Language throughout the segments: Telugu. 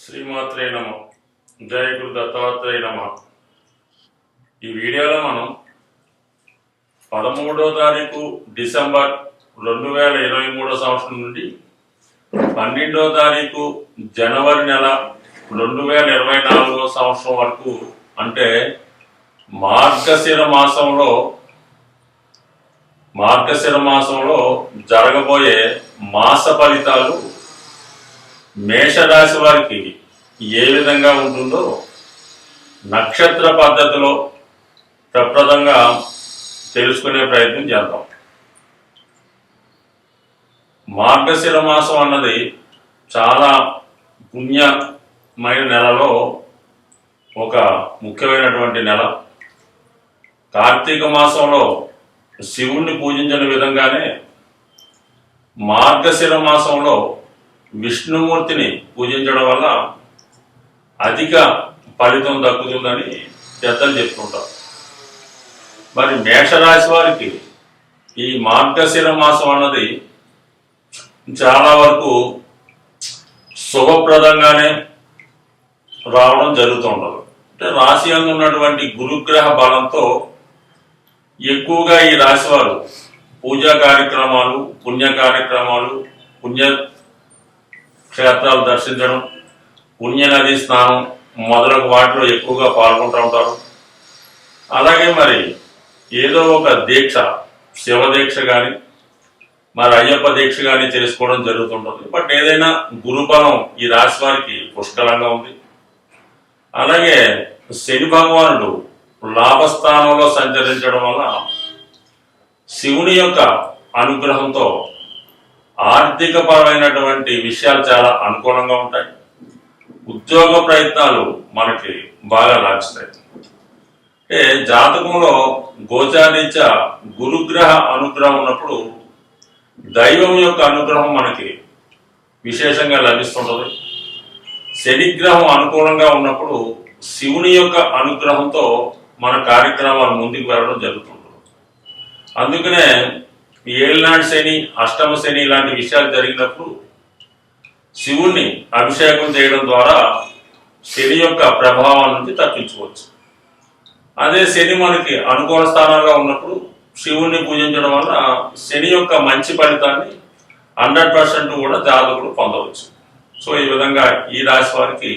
శ్రీమాత్రే నమ. జయ గురు దత్తాత్రేయ నమ. ఈ వీడియోలో మనం పదమూడో తారీఖు డిసెంబర్ రెండు వేల ఇరవై మూడో సంవత్సరం నుండి పన్నెండో తారీఖు జనవరి నెల రెండు వేల ఇరవై నాలుగో సంవత్సరం వరకు అంటే మార్గశిర మాసంలో మార్గశిర మాసంలో జరగబోయే మాస ఫలితాలు మేషరాశి వారికి ఏ విధంగా ఉంటుందో నక్షత్ర పద్ధతిలో ప్రప్రదంగా తెలుసుకునే ప్రయత్నం చేద్దాం. మార్గశిర మాసం అన్నది చాలా పుణ్యమైన నెలలో ఒక ముఖ్యమైనటువంటి నెల. కార్తీక మాసంలో శివుణ్ణి పూజించిన విధంగానే మార్గశిర మాసంలో విష్ణుమూర్తిని పూజించడం వల్ల అధిక ఫలితం దక్కుతుందని పెద్దలు చెప్తుంటారు. మరి మేషరాశి వారికి ఈ మార్గశిర మాసం అన్నది చాలా వరకు శుభప్రదంగానే రావడం జరుగుతుండదు అంటే రాశి ఉన్నటువంటి గురుగ్రహ బలంతో ఎక్కువగా ఈ రాశి వారు పూజా కార్యక్రమాలు పుణ్య కార్యక్రమాలు పుణ్య క్షేత్రాలు దర్శించడం పుణ్యనది స్నానం మొదలగు వాటిలో ఎక్కువగా పాల్గొంటూ ఉంటారు. అలాగే మరి ఏదో ఒక దీక్ష శివ దీక్ష కానీ మరి అయ్యప్ప దీక్ష కానీ చేసుకోవడం జరుగుతుంటుంది. బట్ ఏదైనా గురుబలం ఈ రాశి వారికి పుష్కలంగా ఉంది. అలాగే శని భగవానుడు లాభస్థానంలో సంచరించడం వల్ల శివుని యొక్క అనుగ్రహంతో ఆర్థిక పరమైనటువంటి విషయాలు చాలా అనుకూలంగా ఉంటాయి. ఉద్యోగ ప్రయత్నాలు మనకి బాగా లాభిస్తాయి. అంటే జాతకంలో గోచారీచ గురుగ్రహ అనుగ్రహం ఉన్నప్పుడు దైవం యొక్క అనుగ్రహం మనకి విశేషంగా లభిస్తుంటుంది. శనిగ్రహం అనుకూలంగా ఉన్నప్పుడు శివుని యొక్క అనుగ్రహంతో మన కార్యక్రమాలు ముందుకు వెళ్ళడం జరుగుతుంటుంది. అందుకనే ఈ ఏళ్ళనాడు శని అష్టమ శని ఇలాంటి విషయాలు జరిగినప్పుడు శివుణ్ణి అభిషేకం చేయడం ద్వారా శని యొక్క ప్రభావం నుంచి తప్పించుకోవచ్చు. అదే శని మనకి అనుకూల స్థానంగా ఉన్నప్పుడు శివుణ్ణి పూజించడం వల్ల శని యొక్క మంచి ఫలితాన్ని హండ్రెడ్ పర్సెంట్ కూడా జాతకుడు పొందవచ్చు. సో ఈ విధంగా ఈ రాశి వారికి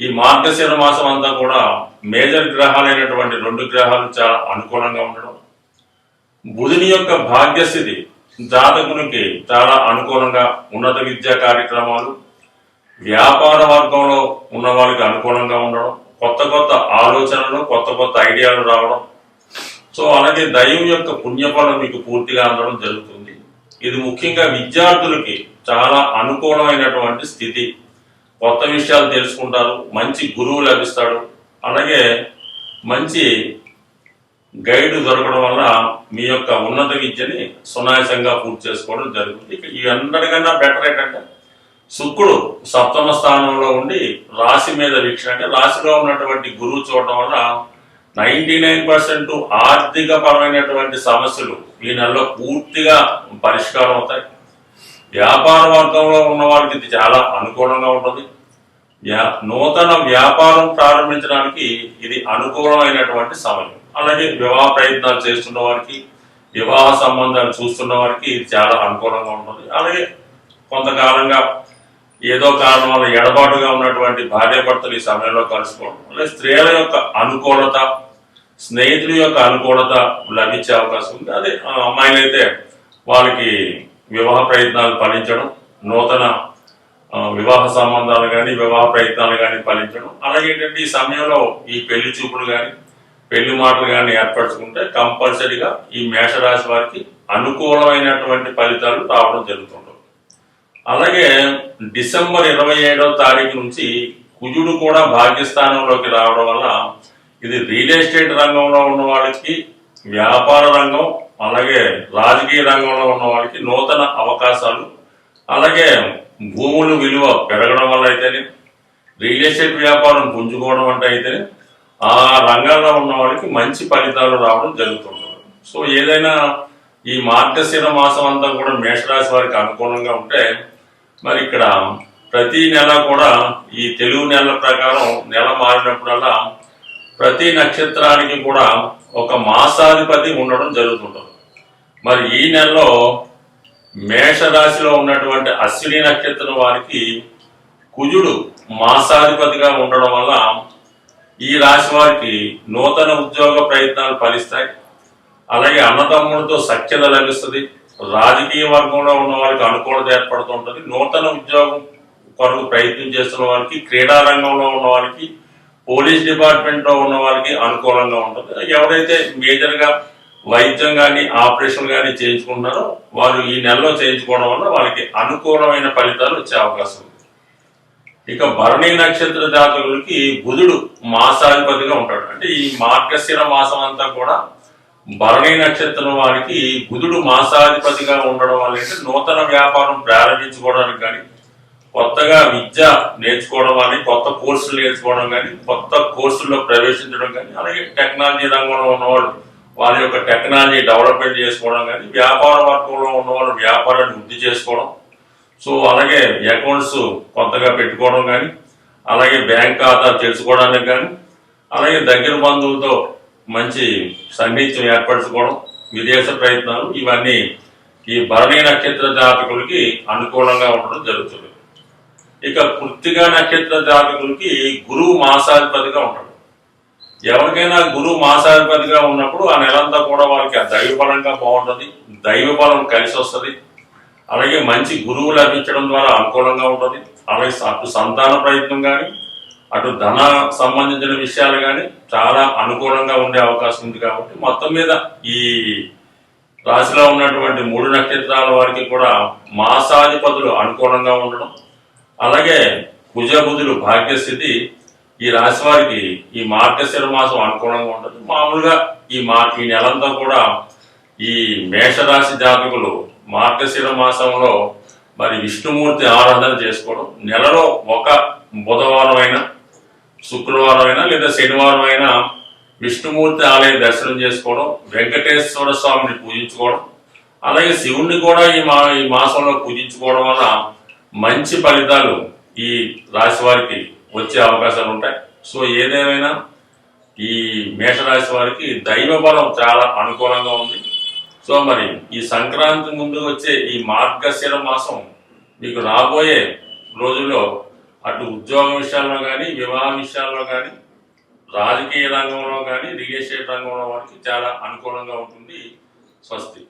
ఈ మార్గశిర మాసం అంతా కూడా మేజర్ గ్రహాలైనటువంటి రెండు గ్రహాలు చాలా అనుకూలంగా ఉండడం బుధుని యొక్క భాగ్యస్థితి జాతకునికి చాలా అనుకూలంగా ఉన్నత విద్యా కార్యక్రమాలు వ్యాపార వర్గంలో ఉన్న వాళ్ళకి అనుకూలంగా ఉండడం కొత్త కొత్త ఆలోచనలు కొత్త కొత్త ఐడియాలు రావడం. సో అలాగే దైవం యొక్క పుణ్యఫలం మీకు పూర్తిగా అందడం జరుగుతుంది. ఇది ముఖ్యంగా విద్యార్థులకి చాలా అనుకూలమైనటువంటి స్థితి. కొత్త విషయాలు తెలుసుకుంటారు మంచి గురువు లభిస్తాడు. అలాగే మంచి గైడ్ దొరకడం వల్ల మీ యొక్క ఉన్నత విద్యని సునాయాసంగా పూర్తి చేసుకోవడం జరుగుతుంది. ఇక ఈ అందరికన్నా బెటర్ ఏంటంటే శుక్రుడు సప్తమ స్థానంలో ఉండి రాశి మీద వీక్షణ అంటే రాశిలో ఉన్నటువంటి గురువు చూడడం వల్ల నైంటీ నైన్ పర్సెంట్ ఆర్థిక పరమైనటువంటి సమస్యలు ఈ నెలలో పూర్తిగా పరిష్కారం అవుతాయి. వ్యాపార వర్గంలో ఉన్న వాళ్ళకి ఇది చాలా అనుకూలంగా ఉంటుంది. నూతన వ్యాపారం ప్రారంభించడానికి ఇది అనుకూలమైనటువంటి సమయం. అలాగే వివాహ ప్రయత్నాలు చేస్తున్న వారికి వివాహ సంబంధాలు చూస్తున్న వారికి ఇది చాలా అనుకూలంగా ఉంటుంది. అలాగే కొంతకాలంగా ఏదో కారణం వల్ల ఎడబాటుగా ఉన్నటువంటి భార్యాభర్తలు ఈ సమయంలో కలుసుకోవడం అలాగే స్త్రీల యొక్క అనుకూలత స్నేహితుల యొక్క అనుకూలత లభించే అవకాశం ఉంది. అదే అమ్మాయిలైతే వాళ్ళకి వివాహ ప్రయత్నాలు ఫలించడం నూతన వివాహ సంబంధాలు కానీ వివాహ ప్రయత్నాలు కానీ ఫలించడం. అలాగే ఏంటంటే ఈ సమయంలో ఈ పెళ్ళి చూపులు కానీ పెళ్ళి మాటలు కానీ ఏర్పరచుకుంటే కంపల్సరీగా ఈ మేషరాశి వారికి అనుకూలమైనటువంటి ఫలితాలు రావడం జరుగుతుంటుంది. అలాగే డిసెంబర్ ఇరవై ఏడవ తారీఖు నుంచి కుజుడు కూడా భాగ్యస్థానంలోకి రావడం వల్ల ఇది రియల్ ఎస్టేట్ రంగంలో ఉన్న వాళ్ళకి వ్యాపార రంగం అలాగే రాజకీయ రంగంలో ఉన్న వాళ్ళకి నూతన అవకాశాలు అలాగే భూముల విలువ పెరగడం వల్ల అయితేనే రియల్ ఎస్టేట్ వ్యాపారం పుంజుకోవడం అంటే అయితేనే ఆ రంగాల్లో ఉన్న వాళ్ళకి మంచి ఫలితాలు రావడం జరుగుతుంది సో ఏదైనా ఈ మార్గశిర మాసం అంతా కూడా మేషరాశి వారికి అనుకూలంగా ఉంటే మరి ఇక్కడ ప్రతి నెల కూడా ఈ తెలుగు నెలల ప్రకారం నెల మారినప్పుడల్లా ప్రతి నక్షత్రానికి కూడా ఒక మాసాధిపతి ఉండడం జరుగుతుంటుంది. మరి ఈ నెలలో మేషరాశిలో ఉన్నటువంటి అశ్విని నక్షత్రం వారికి కుజుడు మాసాధిపతిగా ఉండడం వల్ల ఈ రాశి వారికి నూతన ఉద్యోగ ప్రయత్నాలు ఫలిస్తాయి. అలాగే అన్నదమ్ములతో సఖ్యత లభిస్తుంది. రాజకీయ వర్గంలో ఉన్న వారికి అనుకూలత ఏర్పడుతుంటుంది నూతన ఉద్యోగం కొరకు ప్రయత్నం చేస్తున్న వారికి క్రీడా రంగంలో ఉన్న వారికి పోలీస్ డిపార్ట్మెంట్లో ఉన్న వారికి అనుకూలంగా ఉంటుంది. ఎవరైతే మేజర్గా వైద్యం కానీ ఆపరేషన్ కానీ చేయించుకుంటున్నారో వారు ఈ నెలలో చేయించుకోవడం వల్ల వాళ్ళకి అనుకూలమైన ఫలితాలు వచ్చే అవకాశం ఉంది. ఇక భరణి నక్షత్ర జాతకులకి బుధుడు మాసాధిపతిగా ఉంటాడు. అంటే ఈ మార్గశిర మాసం అంతా కూడా భరణి నక్షత్రం వారికి బుధుడు మాసాధిపతిగా ఉండడం వల్ల ఏంటంటే నూతన వ్యాపారం ప్రారంభించుకోవడానికి కానీ కొత్తగా విద్య నేర్చుకోవడం కానీ కొత్త కోర్సులు నేర్చుకోవడం కానీ కొత్త కోర్సుల్లో ప్రవేశించడం కానీ అలాగే టెక్నాలజీ రంగంలో ఉన్నవాళ్ళు వారి యొక్క టెక్నాలజీ డెవలప్మెంట్ చేసుకోవడం కానీ వ్యాపార వర్గంలో ఉన్నవాళ్ళు వ్యాపారాన్ని వృద్ధి చేసుకోవడం సో అలాగే అకౌంట్స్ కొత్తగా పెట్టుకోవడం కానీ అలాగే బ్యాంక్ ఖాతా తెలుసుకోవడానికి కానీ అలాగే దగ్గర బంధువులతో మంచి సన్నిహిత్యం ఏర్పరచుకోవడం విదేశ ప్రయత్నాలు ఇవన్నీ ఈ భరణి నక్షత్ర జాతకులకి అనుకూలంగా ఉండడం జరుగుతుంది. ఇక కృత్తిగా నక్షత్ర జాతకులకి గురువు మాసాధిపతిగా ఉంటాడు. ఎవరికైనా గురువు మాసాధిపతిగా ఉన్నప్పుడు ఆ నెలంతా కూడా వారికి ఆ దైవ బలంగా బాగుంటుంది దైవ బలం కలిసి వస్తుంది అలాగే మంచి గురువు లభించడం ద్వారా అనుకూలంగా ఉంటుంది. అలాగే అటు సంతాన ప్రయత్నం కానీ అటు ధన సంబంధించిన విషయాలు కానీ చాలా అనుకూలంగా ఉండే అవకాశం ఉంది కాబట్టి మొత్తం మీద ఈ రాశిలో ఉన్నటువంటి మూడు నక్షత్రాల వారికి కూడా మాసాధిపతులు అనుకూలంగా ఉండడం. అలాగే కుజబుధులు భాగ్యస్థితి ఈ రాశి వారికి ఈ మార్గశిర మాసం అనుకూలంగా ఉంటుంది. మామూలుగా ఈ మా ఈ నెలంతా కూడా ఈ మేషరాశి జాతకులు మార్గశిర మాసంలో మరి విష్ణుమూర్తి ఆరాధన చేసుకోవడం. నెలలో ఒక బుధవారం అయినా శుక్రవారం అయినా లేదా శనివారం అయినా విష్ణుమూర్తి ఆలయ దర్శనం చేసుకోవడం వెంకటేశ్వర స్వామిని పూజించుకోవడం అలాగే శివుణ్ణి కూడా ఈ మా ఈ మాసంలో పూజించుకోవడం వల్ల మంచి ఫలితాలు ఈ రాశి వారికి వచ్చే అవకాశాలు ఉంటాయి. సో ఏదేమైనా ఈ మేషరాశి వారికి దైవ బలం చాలా అనుకూలంగా ఉంది. సో మరి ఈ సంక్రాంతి ముందు వచ్చే ఈ మార్గశిర మాసం మీకు రాబోయే రోజుల్లో అటు ఉద్యోగ విషయాల్లో కానీ వివాహ విషయాల్లో కానీ రాజకీయ రంగంలో కానీ రియల్ ఎస్టేట్ రంగంలో వారికి చాలా అనుకూలంగా ఉంటుంది స్వస్తి.